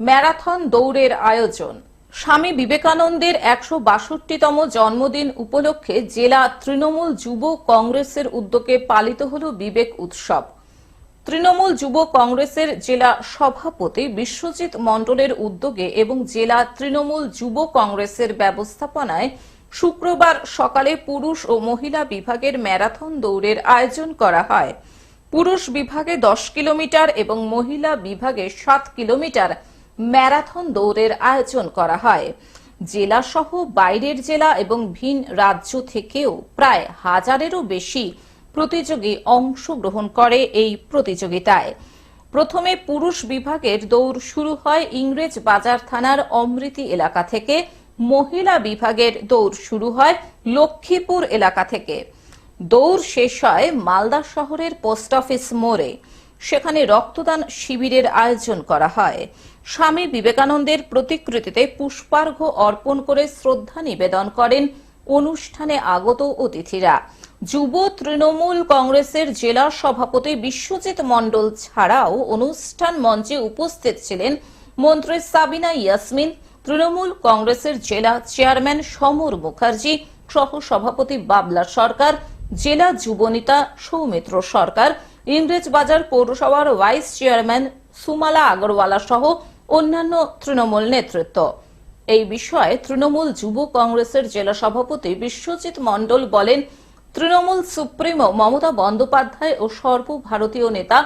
Marathon দৌড়ের আয়োজন। স্বামী বিবেকানন্দের একশো বাষট্টিতম জন্মদিন উপলক্ষে জেলা তৃণমূল যুব কংগ্রেসের উদ্যোগে পালিত হল বিবেক উৎসব। তৃণমূল যুব কংগ্রেসের জেলা সভাপতি বিশ্বজিৎ মণ্ডলের উদ্যোগে এবং জেলা তৃণমূল যুব কংগ্রেসের ব্যবস্থাপনায় শুক্রবার সকালে পুরুষ ও মহিলা বিভাগের ম্যারাথন দৌড়ের আয়োজন করা হয়। পুরুষ বিভাগে দশ কিলোমিটার এবং মহিলা বিভাগে সাত কিলোমিটার ম্যারাথন দৌড়ের আয়োজন করা হয়। জেলা সহ বাইরের জেলা এবং ভিন রাজ্য থেকেও প্রায় হাজারেরও বেশি প্রতিযোগী অংশগ্রহণ করে এই প্রতিযোগিতায়। প্রথমে পুরুষ বিভাগের দৌড় শুরু হয় ইংরেজ বাজার থানার অমৃতি এলাকা থেকে। মহিলা বিভাগের দৌড় শুরু হয় লক্ষ্মীপুর এলাকা থেকে। দৌড় শেষ হয় মালদা শহরের পোস্ট অফিস মোড়ে। সেখানে রক্তদান শিবিরের আয়োজন করা হয়। স্বামী বিবেকানন্দের প্রতিকৃতিতে পুষ্পার্ঘ্য অর্পণ করে শ্রদ্ধা নিবেদন করেন অনুষ্ঠানে আগত অতিথিরা। যুব তৃণমূল কংগ্রেসের জেলা সভাপতি বিশ্বজিৎ মণ্ডল ছাড়াও অনুষ্ঠান মঞ্চে উপস্থিত ছিলেন মন্ত্রী সাবিনা ইয়াসমিন, তৃণমূল কংগ্রেসের জেলা চেয়ারম্যান সমর মুখার্জি, সহ সভাপতি বাবলা সরকার, জেলা যুবনেতা সৌমিত্র সরকার, ইংরেজবাজার পৌরসভার ভাইস চেয়ারম্যান সুমালা আগরওয়ালা সহ অন্যান্য তৃণমূল নেতৃত্ব। এই বিষয়ে তৃণমূল যুব কংগ্রেসের জেলা সভাপতি বিশ্বজিৎ মণ্ডল বলেন, তৃণমূল সুপ্রিমো মমতা বন্দ্যোপাধ্যায় ও সর্বভারতীয় নেতা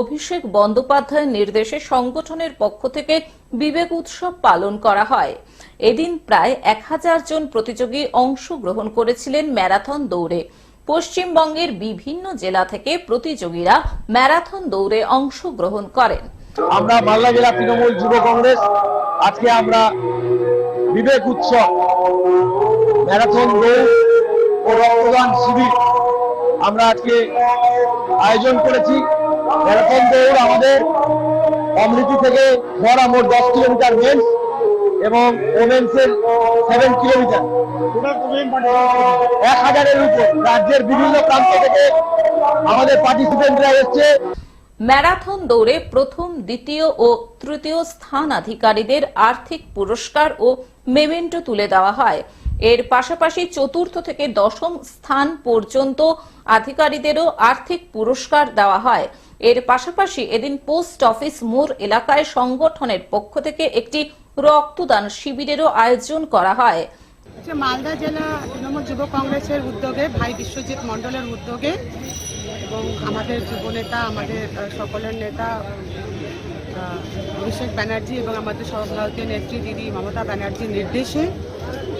অভিষেক বন্দ্যোপাধ্যায়ের নির্দেশে সংগঠনের পক্ষ থেকে বিবেক উৎসব পালন করা হয়। এদিন প্রায় এক হাজার জন প্রতিযোগী অংশগ্রহণ করেছিলেন ম্যারাথন দৌড়ে। পশ্চিমবঙ্গের বিভিন্ন জেলা থেকে প্রতিযোগীরা ম্যারাথন দৌড়ে অংশগ্রহণ করেন। আমরা মালদা জেলা তৃণমূল যুব কংগ্রেস, আজকে আমরা বিবেক উৎসব, ম্যারাথন দৌড় ও রক্তদান শিবির আমরা আজকে আয়োজন করেছি। ম্যারাথন দৌড় আমাদের অমৃতি থেকে ধরা মোট দশ কিলোমিটার মেন্স এবং ওমেন্স এর সেভেন কিলোমিটার। এক হাজারের উপর রাজ্যের বিভিন্ন প্রান্ত থেকে আমাদের পার্টিসিপেন্টরা এসছে। ম্যারাথন দৌড়ে প্রথম, দ্বিতীয় ও তৃতীয় স্থান আধিকারীদের আর্থিক পুরস্কার ও মেমেন্টো তুলে দেওয়া হয়। এর পাশাপাশি চতুর্থ থেকে দশম স্থান পর্যন্ত আধিকারীদেরও আর্থিক পুরস্কার দেওয়া হয়। এর পাশাপাশি এদিন পোস্ট অফিস মোড় এলাকায় সংগঠনের পক্ষ থেকে একটি রক্তদান শিবিরেরও আয়োজন করা হয়। মালদা জেলা তৃণমূল যুব কংগ্রেসের উদ্যোগে, ভাই বিশ্বজিৎ মণ্ডলের উদ্যোগে এবং আমাদের যুবনেতা, আমাদের সকলের নেতা অভিষেক ব্যানার্জি এবং আমাদের সর্বভারতীয় নেত্রী দিদি মমতা ব্যানার্জির নির্দেশে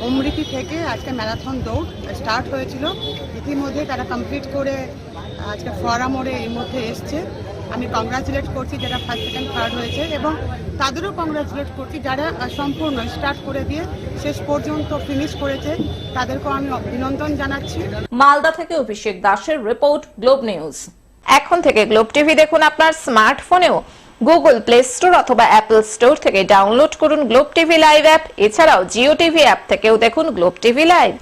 অমৃতি থেকে আজকে ম্যারাথন দৌড় স্টার্ট হয়েছিল। ইতিমধ্যে তারা কমপ্লিট করে আজকে ফরামোড়ে মোড়ে এই মধ্যে এসছে। আমি কংগ্রাচুলেট করছি যারা ফার্স্ট সেকেন্ড থার্ড হয়েছে এবং তাদেরও কংগ্রাচুলেট করছি যারা সম্পূর্ণ স্টার্ট করে দিয়ে শেষ পর্যন্ত ফিনিশ করেছে, তাদেরকেও আমি অভিনন্দন জানাচ্ছি। মালদা থেকে অভিষেক দাসের রিপোর্ট, গ্লোব নিউজ। এখন থেকে গ্লোব টিভি দেখুন আপনার স্মার্টফোনেও। গুগল প্লে স্টোর অথবা অ্যাপল স্টোর থেকে ডাউনলোড করুন গ্লোব টিভি লাইভ অ্যাপ। এছাড়াও জিও টিভি অ্যাপ থেকেও দেখুন গ্লোব টিভি লাইভ।